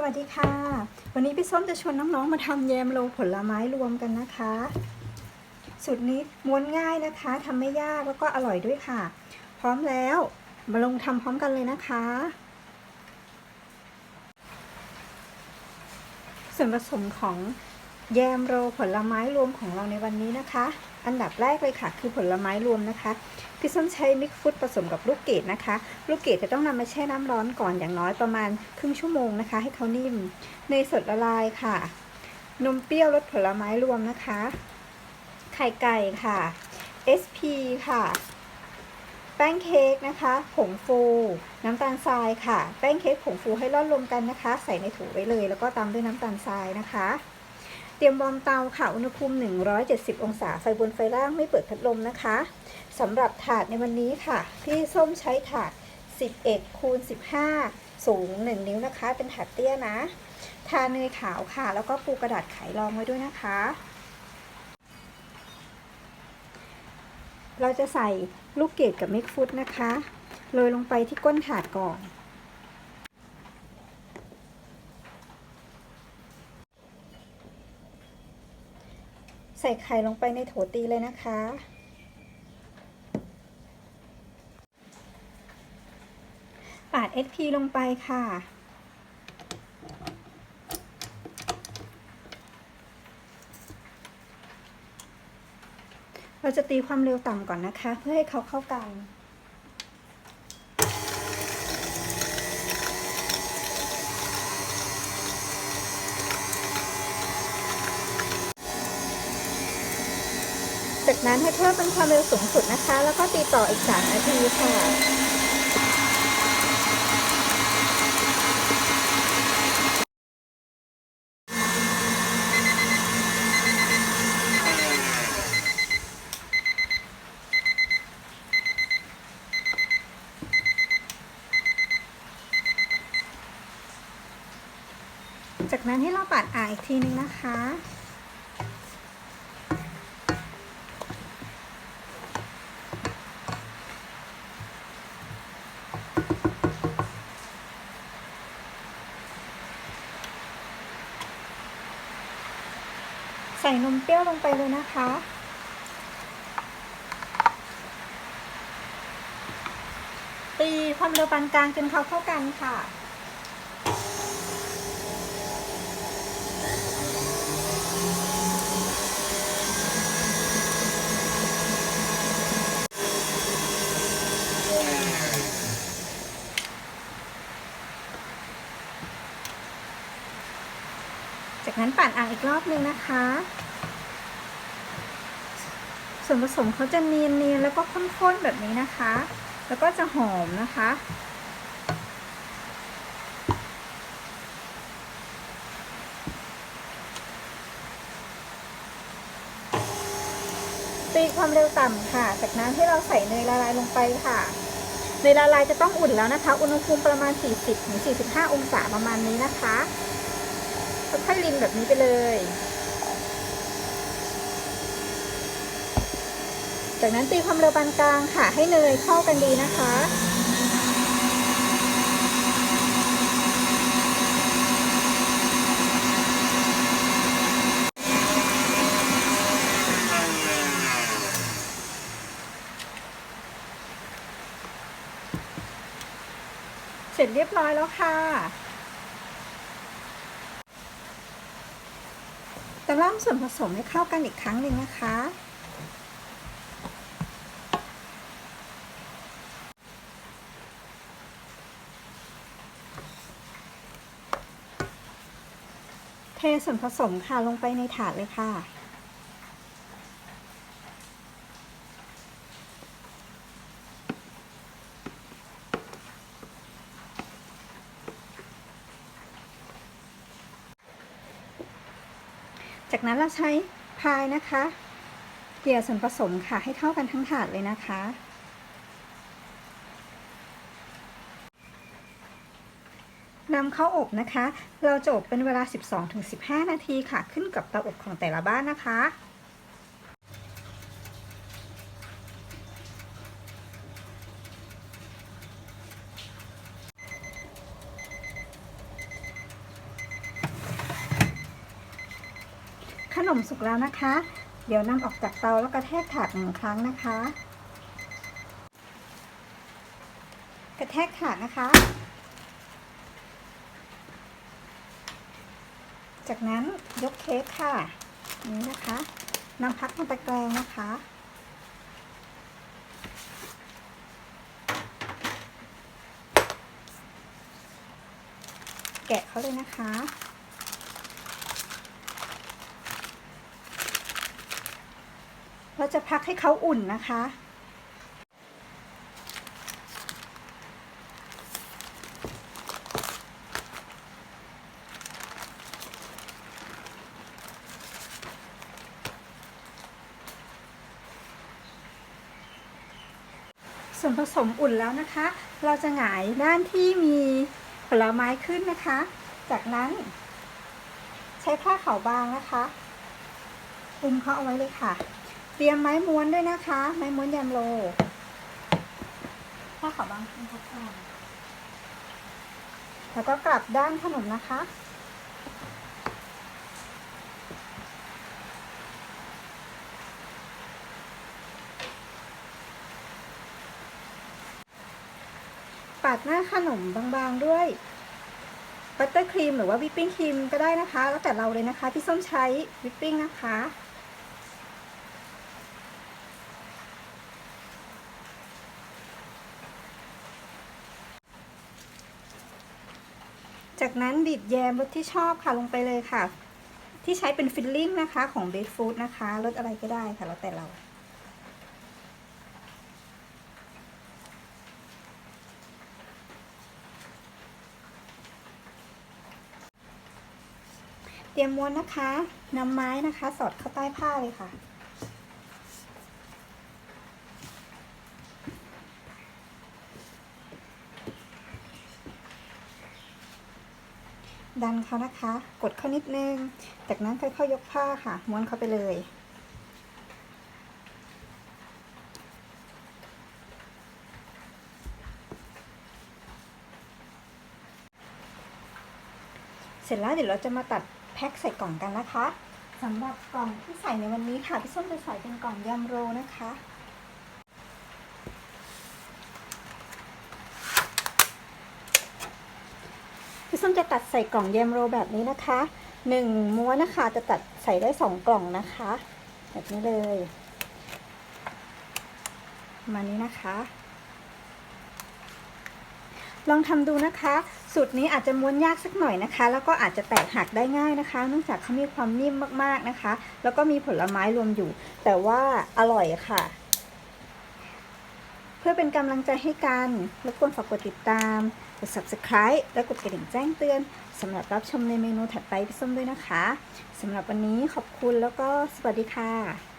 สวัสดีค่ะ วันนี้พี่ส้มจะชวนน้องๆมาทำแยมโลผลไม้รวมกันนะคะ สูตรนี้ม้วนง่ายนะคะทำไม่ยากแล้วก็อร่อยด้วยค่ะ พร้อมแล้วมาลงทำพร้อมกันเลยนะคะ ส่วนผสมของ แยมโรผลไม้รวมของเราในวันนี้นะคะ อันดับแรกเลยค่ะ คือผลไม้รวมนะคะพี่ส้มใช้มิกฟุตผสมกับลูกเกดนะคะ ลูกเกดจะต้องนำมาแช่น้ำร้อนก่อนอย่างน้อยประมาณครึ่งชั่วโมงนะคะ ให้เขานิ่มเนยสดละลายค่ะ นมเปรี้ยวรสผลไม้รวมนะคะ ไข่ไก่ค่ะ SP ค่ะ แป้งเค้กนะคะ ผงฟู น้ำตาลทรายค่ะ แป้งเค้กผงฟูให้ร่อนรวมกันนะคะ ใส่ในถุงไว้เลย แล้วก็ตามด้วยน้ำตาลทรายนะคะ เตรียมวอร์มเตาค่ะ อุณหภูมิ 170 องศา ไฟบนไฟล่างไม่เปิดพัดลมนะคะสำหรับถาดในวันนี้ค่ะ พี่ส้มใช้ถาด 11 คูณ 15 สูง 1 นิ้วนะคะ เป็นถาดเตี้ยนะ ทาเนยขาวค่ะ แล้วก็ปูกระดาษไขรองไว้ด้วยนะคะ เราจะใส่ลูกเกดกับมิกฟุตนะคะ โรยลงไปที่ก้นถาดก่อน ใส่ไข่ลงไปในโถตีเลยนะคะ ปาด SP ลงไปค่ะ เราจะตีความเร็วต่ำก่อนนะคะ เพื่อให้เขาเข้ากัน จากนั้นให้เพิ่มเป็นความเร็วสูงสุดนะคะ แล้วก็ตีต่ออีก 3 นาทีค่ะ จากนั้นให้เราปัดอ่างอีกทีนึงนะคะ ส่นมเปรี้ยวลงไปเลยนะคะ ตีความเร็วปานกลางจนเขาเข้ากันค่ะ นั้นปั่นอ่างอีกรอบนึงนะคะ ส่วนผสมเขาจะเนียนๆแล้วก็ข้นๆแบบนี้นะคะ แล้วก็จะหอมนะคะตีความเร็วต่ำค่ะ จากนั้นให้เราใส่เนยละลายลงไปค่ะเนยละลายจะต้องอุ่นแล้วนะคะ อุณหภูมิประมาณ 40-45 องศาประมาณนี้นะคะ ค่อยๆรินแบบนี้ไปเลย จากนั้นตีความเร็วปานกลางค่ะให้เนยเข้ากันดีนะคะเสร็จเรียบร้อยแล้วค่ะ ตะล่อมส่วนผสมให้เข้ากันอีกครั้งหนึ่งนะคะ เทส่วนผสมค่ะลงไปในถาดเลยค่ะ จากนั้นเราใช้พายนะคะ เกลี่ยส่วนผสมค่ะให้เท่ากันทั้งถาดเลยนะคะ นำเข้าอบนะคะ เราจะอบเป็นเวลา 12-15 นาทีค่ะ ขึ้นกับเตาอบของแต่ละบ้านนะคะ นมสุกแล้วนะคะ เดี๋ยวนำออกจากเตาแล้วกระแทกถาดหนึ่งครั้งนะคะ กระแทกถาดนะคะ จากนั้นยกเค้กค่ะนี้นะคะนำพักลงตะแกรงนะคะแกะเขาเลยนะคะ เราจะพักให้เขาอุ่นนะคะ ส่วนผสมอุ่นแล้วนะคะ เราจะหงายด้านที่มีผลไม้ขึ้นนะคะ จากนั้น ใช้ผ้าขาวบางนะคะอุ้มเขาเอาไว้เลยค่ะ เตรียมไม้ม้วนด้วยนะคะ ไม้ม้วนยำโลผ้าขาวบางขึ้นเขาก่อนแล้วก็กลับด้านขนมนะคะปาดหน้าขนมบางๆด้วยบัตเตอร์ครีมหรือว่าวิปปิ้งครีมก็ได้นะคะ แล้วแต่เราเลยนะคะ พี่ส้มใช้วิปปิ้งนะคะ จากนั้นบีบแยมรสที่ชอบค่ะลงไปเลยค่ะ ที่ใช้เป็นฟิลลิ่งนะคะของเบสฟู้ดนะคะรสอะไรก็ได้ค่ะแล้วแต่เราเตรียมม้วนนะคะนำไม้นะคะ สอดเข้าใต้ผ้าเลยค่ะ ดันเขานะคะ กดเขานิดนึง จากนั้นค่อยๆยกผ้าค่ะ ม้วนเขาไปเลย เสร็จแล้วเดี๋ยวเราจะมาตัดแพ็คใส่กล่องกันนะคะสำหรับกล่องที่ใส่ในวันนี้ค่ะพี่ส้มจะใส่เป็นกล่องยำโรนะคะ มจะตัดใส่กล่องแยมโรแบบนี้นะคะหนึ่งม้วนนะคะจะตัดใส่ได้สองกล่องนะคะ แบบนี้เลยมานี้นะคะ ลองทำดูนะคะ สูตรนี้อาจจะม้วนยากสักหน่อยนะคะ แล้วก็อาจจะแตกหักได้ง่ายนะคะ เนื่องจากเขามีความนิ่มมากๆนะคะ แล้วก็มีผลไม้รวมอยู่ แต่ว่าอร่อยค่ะ เพื่อเป็นกำลังใจให้กันรบกวนฝากกดติดตาม กด subscribe และกดกระดิ่งแจ้งเตือนสำหรับรับชมในเมนูถัดไปพี่ส้มด้วยนะคะสำหรับวันนี้ขอบคุณแล้วก็สวัสดีค่ะ